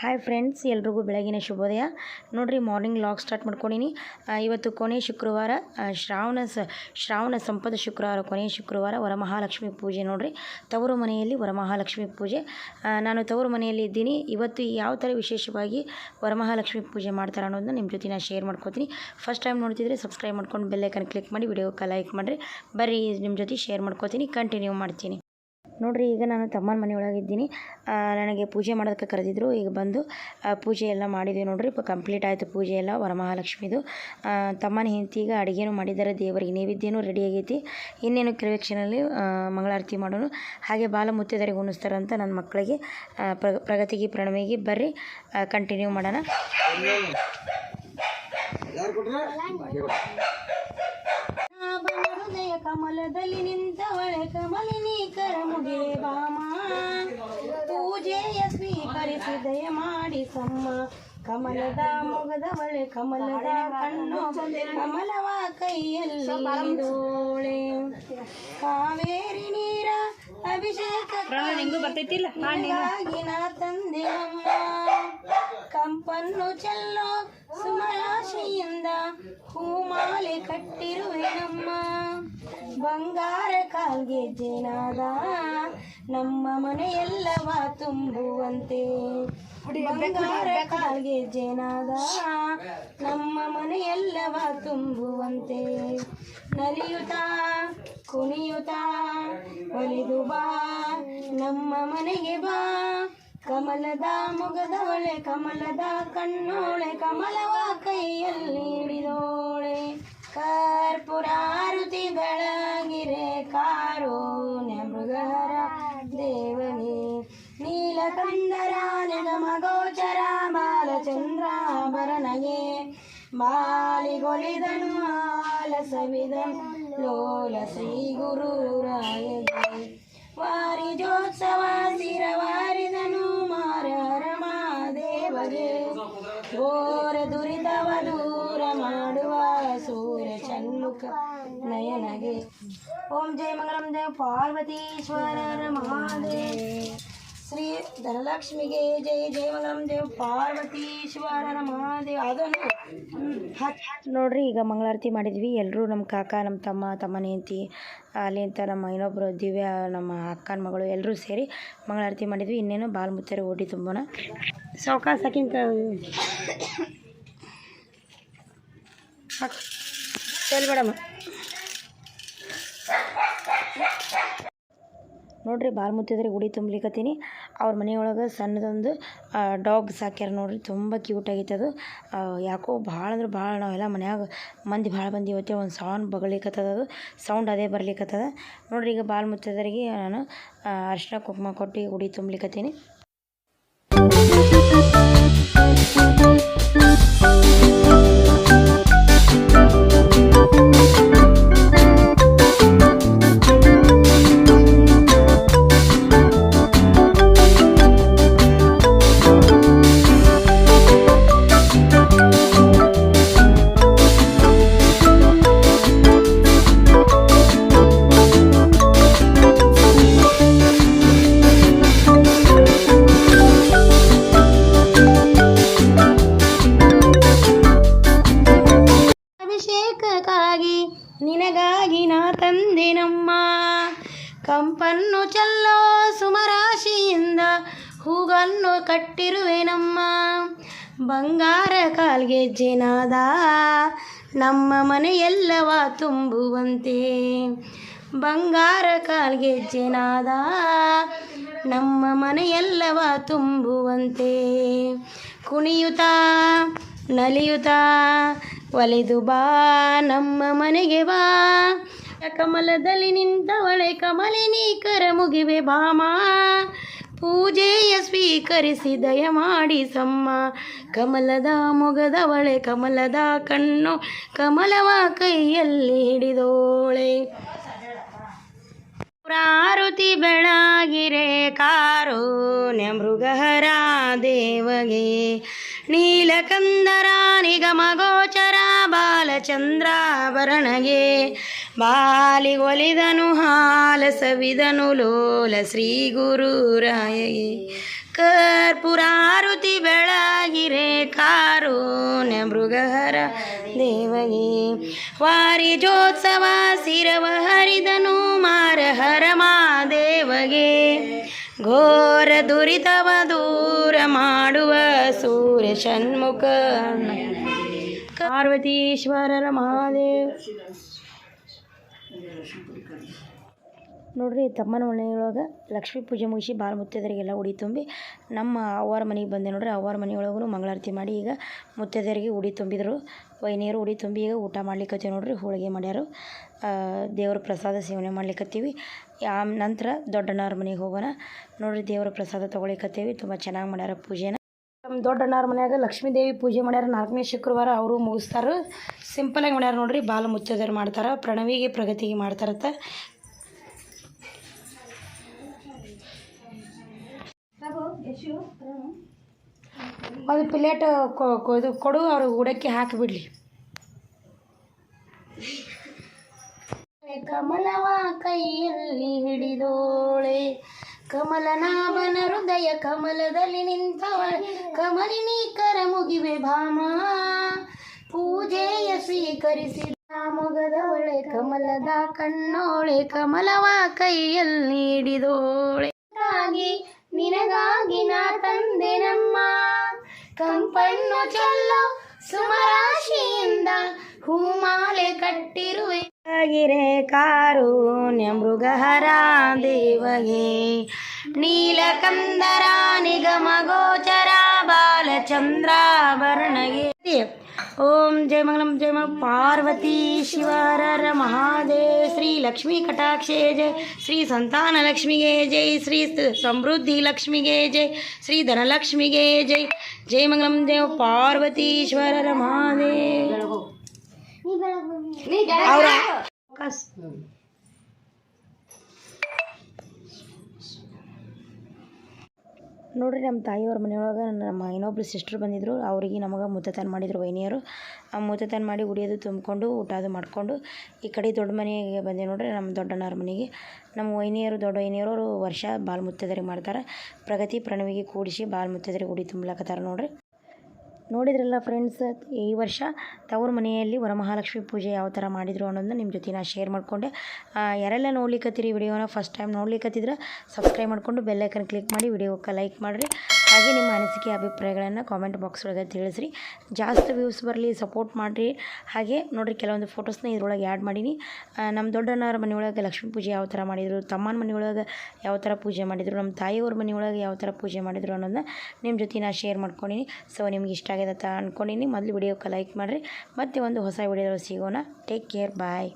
Hi friends ಎಲ್ರಿಗೂ ಬೆಳಗಿನ ಶುಭೋದಯ. ನೋಡಿರಿ ಮಾರ್ನಿಂಗ್ ಲಾಗ್ ಸ್ಟಾರ್ಟ್ ಮಾಡ್ಕೊಂಡಿನಿ. ಇವತ್ತು ಕೊನೆ ಶುಕ್ರವಾರ ಶ್ರಾವಣ ಸ, ಶ್ರಾವಣ ಸಂಪದ ಶುಕ್ರವಾರ ಕೊನೆಯ ಶುಕ್ರವಾರ ವರಮಹಾಲಕ್ಷ್ಮಿ ಪೂಜೆ ನೋಡಿರಿ. ತವರು ಮನೆಯಲ್ಲಿ ವರಮಹಾಲಕ್ಷ್ಮಿ ಪೂಜೆ. ನಾನು ತವರು ಮನೆಯಲ್ಲಿ ಇದ್ದೀನಿ. ಇವತ್ತು ಯಾವ ಥರ ವಿಶೇಷವಾಗಿ ವರಮಹಾಲಕ್ಷ್ಮಿ ಪೂಜೆ ಮಾಡ್ತಾರೆ ಅನ್ನೋದನ್ನ ನಿಮ್ಮ ಜೊತೆ ನಾನು ಶೇರ್ ಮಾಡ್ಕೋತೀನಿ. ಫಸ್ಟ್ ಟೈಮ್ ನೋಡ್ತಿದ್ರೆ ಸಬ್ಸ್ಕ್ರೈಬ್ ಮಾಡ್ಕೊಂಡು ಬೆಲ್ಲೈಕನ್ ಕ್ಲಿಕ್ ಮಾಡಿ ವಿಡಿಯೋಕ್ಕೆ ಲೈಕ್ ಮಾಡಿರಿ. ಬರ್ರಿ ನಿಮ್ಮ ಜೊತೆ ಶೇರ್ ಮಾಡ್ಕೋತೀನಿ ಕಂಟಿನ್ಯೂ ಮಾಡ್ತೀನಿ. ನೋಡ್ರಿ, ಈಗ ನಾನು ತಮ್ಮನ ಮನೆಯೊಳಗಿದ್ದೀನಿ. ನನಗೆ ಪೂಜೆ ಮಾಡೋದಕ್ಕೆ ಕರೆದಿದ್ರು. ಈಗ ಬಂದು ಪೂಜೆ ಎಲ್ಲ ಮಾಡಿದ್ವಿ ನೋಡ್ರಿ. ಕಂಪ್ಲೀಟ್ ಆಯಿತು ಪೂಜೆ ಎಲ್ಲ, ವರಮಹಾಲಕ್ಷ್ಮಿದು. ತಮ್ಮನ ಹೆಂಡತಿ ಈಗ ಅಡುಗೆನೂ ಮಾಡಿದ್ದಾರೆ. ದೇವರಿಗೆ ನೈವೇದ್ಯನೂ ರೆಡಿ ಆಗೈತಿ. ಇನ್ನೇನು ಕೆಲವೇ ಕ್ಷಣದಲ್ಲಿ ಮಂಗಳಾರತಿ ಮಾಡೋಣ ಹಾಗೆ ಬಾಲ ಮುತ್ತೈದರಿಗೆ ಉಣಿಸ್ತಾರಂತ ನನ್ನ ಮಕ್ಕಳಿಗೆ ಪ್ರ- ಪ್ರಗತಿಗೆ, ಪ್ರಣವಿಗೆ ಬರ್ರಿ. ಕಂಟಿನ್ಯೂ ಮಾಡೋಣ. ಹೃದಯ ಕಮಲದಲ್ಲಿ ನಿಂತವಳೆ ಕಮಲಿನಿ ಕರಮುಗೆ ಬಾಮ. ಪೂಜೆಯ ಸ್ವೀಕರಿಸಿದಯ ಮಾಡಿ ಸಮ್ಮ. ಕಮಲದ ಮೊಗದವಳೆ ಕಮಲದ ಕಣ್ಣು ಕಮಲವ ಕೈಯಲ್ಲಿ ಕಾವೇರಿ ನೀರ ಅಭಿಷೇಕ ತಂದೆ ಅಮ್ಮ. ಕಂಪನ್ನು ಚೆಲ್ಲೋ ಸುಮಲಾಶೆಯಿಂದ ಹೂಮಾಲೆ ಕಟ್ಟಿರುವೆ ನಮ್ಮ ಬಂಗಾರ ಜೇನಾದ ನಮ್ಮ ಮನೆಯೆಲ್ಲವ ತುಂಬುವಂತೆ. ಬಂಗಾರ ಕಾಲ್ಗೆಜ್ಜೆನಾದ ನಮ್ಮ ಮನೆಯೆಲ್ಲವ ತುಂಬುವಂತೆ. ನಲಿಯುತ್ತಾ ಕುಣಿಯುತ್ತಾ ಒಲಿದು ಬಾ ನಮ್ಮ ಮನೆಗೆ ಬಾ. ಕಮಲದ ಮುಗದವಳೆ ಕಮಲದ ಕಣ್ಣೋಳೆ ಕಮಲವ ಕೈಯಲ್ಲಿ ಹಿಡಿದೋಳೆ. ಕರ್ಪುರಾರುತಿ ಬೆಳಗಿರೆ ಕಾರುಣ್ಯ ಮೃಗಹರ ದೇವನೇ. ನೀಲಕಂದರ ನಿಗಮ ಗೋಚರ ಬಾಲಚಂದ್ರಾಭರಣಗೆ ಬಾಲಿಗೊಳಿದನು ಆಲಸವಿದನು ಲೋಲ ಶ್ರೀ ಗುರುರಾಯಗೆ ವಾರಿಜೋತ್ಸವ ಸ್ಥಿರವಾರಿದನು ಘೋರ ದುರಿತವ ದೂರ ಮಾಡುವ ಸೂರ್ಯ ಷಣ್ಮುಖ ನಯನಗೆ ಓಂ ಜಯ ಮಂಗಳಂ ಜಯ ಪಾರ್ವತೀಶ್ವರರ ಮಹಾದೇವ ಶ್ರೀ ಧನಲಕ್ಷ್ಮಿಗೆ ಜಯ ಜಯ ದೇವ್ ಶಿವಾರ ಮಹಾದೇವ ಅದನ್ನು ನೋಡ್ರಿ, ಈಗ ಮಂಗಳಾರತಿ ಮಾಡಿದ್ವಿ. ಎಲ್ಲರೂ ನಮ್ಮ ಕಾಕ ನಮ್ಮ ತಮ್ಮ ತಮ್ಮನ ಅಲ್ಲಿ ಅಂತ ನಮ್ಮ ಇನ್ನೊಬ್ಬರು ದಿವ್ಯ, ನಮ್ಮ ಅಕ್ಕನ ಮಗಳು ಎಲ್ಲರೂ ಸೇರಿ ಮಂಗಳಾರತಿ ಮಾಡಿದ್ವಿ. ಇನ್ನೇನು ಬಾಲ್ ಮುತ್ತಾರೆ ಓಡಿ ತುಂಬೋಣ ಸಾವ್ಕಾಸ ಹಾಕಿಂತ ಚಲ್ ಮೇಡಮ್. ನೋಡ್ರಿ, ಬಾಲ್ ಮುತ್ತಿದ್ರೆ ಗುಡಿ ತುಂಬಲಿಕತ್ತೀನಿ. ಅವ್ರ ಮನೆಯೊಳಗೆ ಸಣ್ಣದೊಂದು ಡಾಗ್ ಸಾಕ್ಯಾರ ನೋಡಿರಿ. ತುಂಬ ಕ್ಯೂಟ್ ಆಗೈತೆ ಅದು. ಯಾಕೋ ಭಾಳ ಅಂದ್ರೆ ಭಾಳ ನಾವೆಲ್ಲ ಮನ್ಯಾಗ ಮಂದಿ ಭಾಳ ಬಂದು ಇವತ್ತೆ ಒಂದು ಸೌಂಡ್ ಬಗಳಿಕತ್ತದ ಅದು. ಸೌಂಡ್ ಅದೇ ಬರ್ಲಿಕತ್ತದ. ನೋಡ್ರಿ ಈಗ ಬಾಲ್ ಮುತ್ತದರಿಗೆ ನಾನು ಅರಿಶಿನ ಕುಂಕುಮ ಕೊಟ್ಟು ಉಡಿ ತುಂಬಲಿಕತ್ತೀನಿ. ಕಂಪನ್ನು ಚೆಲ್ಲೋ ಸುಮರಾಶಿಯಿಂದ ಹೂಗನ್ನು ಕಟ್ಟಿರುವೆ ನಮ್ಮ ಬಂಗಾರ ಕಾಲ್ಗೆಜ್ಜೆನಾದ ನಮ್ಮ ಮನೆಯೆಲ್ಲವ ತುಂಬುವಂತೆ. ಬಂಗಾರ ಕಾಲ್ಗೆಜ್ಜೆನಾದ ನಮ್ಮ ಮನೆಯೆಲ್ಲವ ತುಂಬುವಂತೆ. ಕುಣಿಯುತ್ತಾ, ನಲಿಯುತ್ತಾ, ಒಲೆದು ಬಾ ನಮ್ಮ ಮನೆಗೆ ಬಾ. ಕಮಲದಲ್ಲಿ ನಿಂತವಳೆ ಕಮಲಿನಿ ಕರ ಮುಗಿವೆ ಭಾಮ. ಪೂಜೆಯ ಸ್ವೀಕರಿಸಿ ದಯ ಮಾಡಿ ಸಮ್ಮ. ಕಮಲದ ಮೊಗದವಳೆ, ಕಮಲದ ಕಣ್ಣು, ಕಮಲವ ಕೈಯಲ್ಲಿ ಹಿಡಿದೋಳೆ. ಪ್ರಾರುತಿ ಬೆಳಗಿರೆ ಕಾರುಣ್ಯ ಮೃಗಹರ ದೇವಗೆ. ನೀಲಕಂದರ ನಿಗಮ ಗೋಚರ ಬಾಲಚಂದ್ರಾಭರಣಗೆ. ಬಾಲಿಗೊಲಿದನು ಹಾಲ ಸವಿದನು, ಲೋಲ ಶ್ರೀ ಗುರುರಾಯಗೆ ಕರ್ಪುರಾರುತಿ ಬೆಳಗಿರೆ ಕಾರು ಮೃಗಹರ ದೇವಗೆ. ವಾರಿ ಜೋತ್ಸವ ಸಿರವ ಹರಿದನು, ಮಾರಹರ ಮಾದೇವಗೆ ಘೋರ ದುರಿತವ ದೂರ ಮಾಡುವ ಸೂರ್ಯ ಷಣ್ಮುಖ. ಪಾರ್ವತೀಶ್ವರರ ಮಹಾದೇವ್. ನೋಡ್ರಿ, ತಮ್ಮನ ಮನೆಯೊಳಗೆ ಲಕ್ಷ್ಮೀ ಪೂಜೆ ಮುಗಿಸಿ ಬಾಲ ಮುತ್ತೈದರಿಗೆಲ್ಲ ಉಡಿ ತುಂಬಿ ನಮ್ಮ ಅವ್ವಾರ ಮನೆಗೆ ಬಂದೆ ನೋಡ್ರಿ, ಅವ್ವಾರ ಮನೆಯೊಳಗೂ ಮಂಗಳಾರತಿ ಮಾಡಿ ಈಗ ಮುತ್ತೈದೆಯರಿಗೆ ಉಡಿ ತುಂಬಿದರು. ವೈನಿಯರು ಉಡಿ ತುಂಬಿ ಈಗ ಊಟ ಮಾಡ್ಲಿಕ್ಕತ್ತೀವಿ ನೋಡ್ರಿ, ಹೋಳಿಗೆ ಮಾಡ್ಯಾರು. ದೇವ್ರ ಪ್ರಸಾದ ಸೇವನೆ ಮಾಡ್ಲಿಕ್ಕತ್ತೀವಿ ಆ, ನಂತರ ದೊಡ್ಡಣ್ಣವ್ರ ಮನೆಗೆ ಹೋಗೋಣ. ನೋಡ್ರಿ, ದೇವ್ರ ಪ್ರಸಾದ ತೊಗೊಳಿಕತ್ತೀವಿ ತುಂಬ ಚೆನ್ನಾಗಿ ಮಾಡ್ಯಾರ ಪೂಜೆನ. ನಮ್ಮ ದೊಡ್ಡಣ್ಣವ್ರ ಮನ್ಯಾಗ ಲಕ್ಷ್ಮೀ ದೇವಿ ಪೂಜೆ ಮಾಡ್ಯಾರ. ನಾಲ್ಕನೇ ಶುಕ್ರವಾರ ಅವರು ಮುಗಿಸ್ತಾರೆ. ಸಿಂಪಲಾಗಿ ಮಾಡ್ಯಾರ ನೋಡ್ರಿ, ಬಾಲ ಮುಚ್ಚೋದ್ರ ಮಾಡ್ತಾರೆ. ಪ್ರಣವಿಗೆ ಪ್ರಗತಿಗೆ ಮಾಡ್ತಾರತ್ತ. ಅದು ಪ್ಲೇಟ್ ಇದು ಕೊಡು ಅವ್ರ ಉಡಕ್ಕೆ ಹಾಕಿಬಿಡ್ಲಿ. ಕಮಲವ ಕೈಯಲ್ಲಿ ಹಿಡಿದೋಳೆ. ಕಮಲನಾಭನ ಹೃದಯ ಕಮಲದಲ್ಲಿ ನಿಂತವ ಕಮಲಿನಿ ಕರ ಮುಗಿವೆ ಭಾಮ. ಪೂಜೆಯ ಸ್ವೀಕರಿಸಿದ ಮುಗದವಳೆ ಕಮಲದ ಕಣ್ಣೋಳೆ ಕಮಲವ ಕೈಯಲ್ಲಿ ನಿನಗಾಗಿ ನಿನಗಾಗಿ ನಾ ತಂದೆ ನಮ್ಮ. ಕಂಪನ್ನು ಚೆಲ್ಲೋ ಸುಮರಾಶಿಯಿಂದ ಹೂಮಾಲೆ ಕಟ್ಟಿರುವೆ ಗಿರೆ ಕಾರುಣ್ಯ ಮೃಗಹರ ದೇವಗೆ ನೀಲಕಂದರ ನಿಗಮ ಗೋಚರ ಬಾಲಚಂದ್ರಾಭರಣಗೆ ಓಂ ಜಯ ಮಂಗಲಂ ಜಯ ಮಂಗಲಂ ಪಾರ್ವತಿ ಶಿವರರ ಮಹಾದೇವ್ ಶ್ರೀ ಲಕ್ಷ್ಮೀ ಕಟಾಕ್ಷೇ ಜಯ ಶ್ರೀ ಸಂತಾನ ಲಕ್ಷ್ಮಿಗೆ ಜೈ ಶ್ರೀ ಸ- ಸಮೃದ್ಧಿ ಲಕ್ಷ್ಮಿಗೆ ಜೈ ಶ್ರೀ ಧನಲಕ್ಷ್ಮಿಗೆ ಜೈ ಜಯ ಮಂಗಲಂ ಜಯ ಪಾರ್ವತೀಶ್ವರರ ಮಹಾದೇವ್ ಅವ್ರ ಫೋಕಸ್. ನೋಡ್ರಿ ನಮ್ಮ ತಾಯಿಯವ್ರ ಮನೆಯೊಳಗೆ ನಮ್ಮ ಇನ್ನೊಬ್ರು ಸಿಸ್ಟರ್ ಬಂದಿದ್ರು. ಅವರಿಗೆ ನಮಗೆ ಮುತ್ತತನ ಮಾಡಿದ್ರು ವೈನಿಯರು. ಆ ಮುತ್ತತನ ಮಾಡಿ ಉಡಿಯೋದು ತುಂಬಿಕೊಂಡು ಊಟ ಅದು ಮಾಡಿಕೊಂಡು ಈ ಕಡೆ ದೊಡ್ಡ ಮನೆಗೆ ಬಂದೆ ನೋಡ್ರಿ ನಮ್ಮ ದೊಡ್ಡಣ್ಣವ್ರ ಮನೆಗೆ. ನಮ್ಮ ವೈನಿಯರು ದೊಡ್ಡ ವೈನಿಯರು ಅವರು ವರ್ಷ ಬಾಲ್ ಮುತ್ತದರಿ ಮಾಡ್ತಾರೆ. ಪ್ರಗತಿ ಪ್ರಣವಿಗೆ ಕೂಡಿಸಿ ಬಾಲ್ ಮುತ್ತದರಿ ಉಡಿ ತುಂಬಲಕತ್ತಾರ ನೋಡ್ರಿ. ನೋಡಿದ್ರಲ್ಲ ಫ್ರೆಂಡ್ಸ್ ಈ ವರ್ಷ ತವ್ರ ಮನೆಯಲ್ಲಿ ವರಮಹಾಲಕ್ಷ್ಮಿ ಪೂಜೆ ಯಾವ ಥರ ಮಾಡಿದ್ರು ಅನ್ನೋದನ್ನ ನಿಮ್ಮ ಜೊತೆ ನಾನು ಶೇರ್ ಮಾಡಿಕೊಂಡೆ. ಯಾರೆಲ್ಲ ನೋಡ್ಲಿಕ್ಕತ್ತೀರಿ ವಿಡಿಯೋನ ಫಸ್ಟ್ ಟೈಮ್ ನೋಡ್ಲಿಕ್ಕತ್ತಿದ್ರೆ ಸಬ್ಸ್ಕ್ರೈಬ್ ಮಾಡಿಕೊಂಡು ಬೆಲ್ಲೈಕನ್ ಕ್ಲಿಕ್ ಮಾಡಿ ವಿಡಿಯೋಕ್ಕೆ ಲೈಕ್ ಮಾಡಿರಿ. ಹಾಗೆ ನಿಮ್ಮ ಅನಿಸಿಕೆ ಅಭಿಪ್ರಾಯಗಳನ್ನು ಕಾಮೆಂಟ್ ಬಾಕ್ಸ್ ಒಳಗೆ ತಿಳಿಸ್ರಿ. ಜಾಸ್ತಿ ವ್ಯೂಸ್ ಬರಲಿ ಸಪೋರ್ಟ್ ಮಾಡಿರಿ. ಹಾಗೆ ನೋಡಿರಿ ಕೆಲವೊಂದು ಫೋಟೋಸ್ನ ಇದ್ರೊಳಗೆ ಆ್ಯಡ್ ಮಾಡೀನಿ. ನಮ್ಮ ದೊಡ್ಡಣ್ಣವ್ರ ಮನೆಯೊಳಗೆ ಲಕ್ಷ್ಮೀ ಪೂಜೆ ಯಾವ ಥರ ಮಾಡಿದರು, ತಮ್ಮನ ಮನೆಯೊಳಗೆ ಯಾವ ಥರ ಪೂಜೆ ಮಾಡಿದರು ನಮ್ಮ ತಾಯಿಯವ್ರ ಮನೆಯೊಳಗೆ ಯಾವ ಥರ ಪೂಜೆ ಮಾಡಿದರು ಅನ್ನೋದನ್ನ ನಿಮ್ಮ ಜೊತೆ ನಾನು ಶೇರ್ ಮಾಡ್ಕೊಂಡಿನಿ. ಸೊ ನಿಮ್ಗೆ ಇಷ್ಟ ಆಗಿದೆ ಅಂತ ಅಂದ್ಕೊಂಡಿನಿ ಮೊದಲು ವಿಡಿಯೋಕ್ಕೆ ಲೈಕ್ ಮಾಡಿರಿ. ಮತ್ತೆ ಒಂದು ಹೊಸ ವಿಡಿಯೋದಲ್ಲಿ ಸಿಗೋಣ. Take care bye